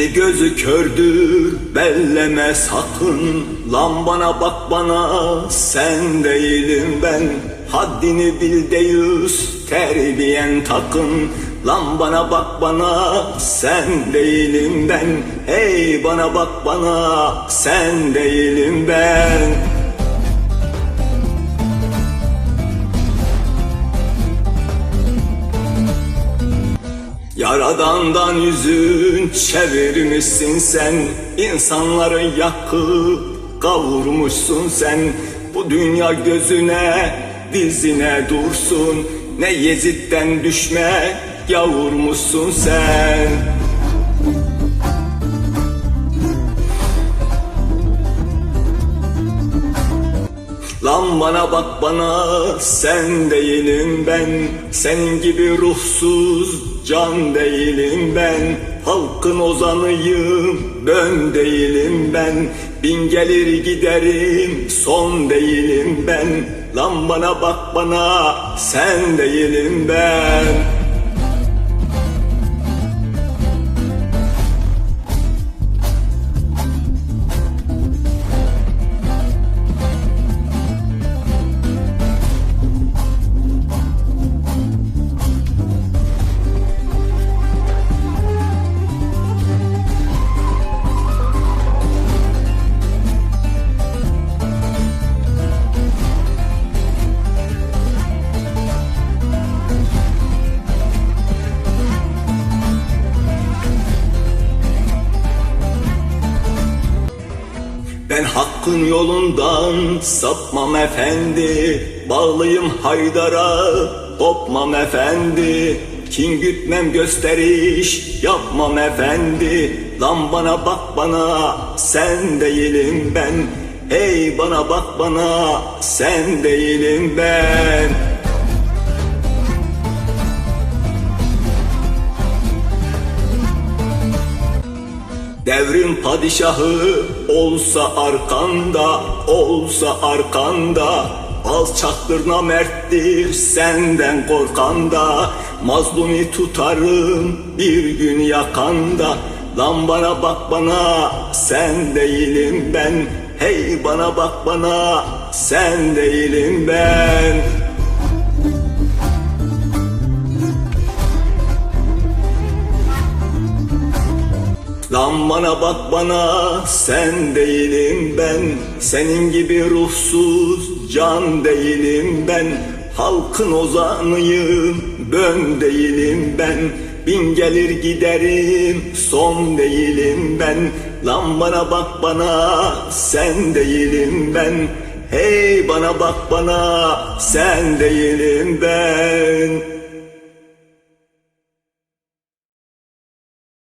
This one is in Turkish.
Kimi gözü kördür belleme sakın. Lan bana bak bana sen değilim ben. Haddini bil deyiz terbiyen takın. Lan bana bak bana sen değilim ben. Hey bana bak bana sen değilim ben Yaradandan yüzün çevirmişsin sen. İnsanları yakıp kavurmuşsun sen. Bu dünya gözüne dizine dursun. Ne Yezid'den düşme yavurmuşsun sen Lan bana bak bana sen değilim ben. Senin gibi ruhsuz can değilim ben. Halkın ozanıyım ben değilim ben. Bin gelir giderim son değilim ben. Lan bana bak bana sen değilim ben hakkın yolundan sapmam efendi. Bağlıyım Haydar'a kopmam efendi. Kin gütmem gösteriş yapmam efendi. Lan bana bak bana sen değilim ben. Hey bana bak bana sen değilim ben Devrin padişahı olsa arkanda, olsa arkanda Alçaktır namerttir senden korkanda. Mazlumi tutarım bir gün yakanda. Lan bana bak bana sen değilim ben. Hey bana bak bana sen değilim ben Lan bana bak bana sen değilim ben. Senin gibi ruhsuz can değilim ben. Halkın ozanıyım ben değilim ben. Bin gelir giderim son değilim ben. Lan bana bak bana sen değilim ben. Hey bana bak bana sen değilim ben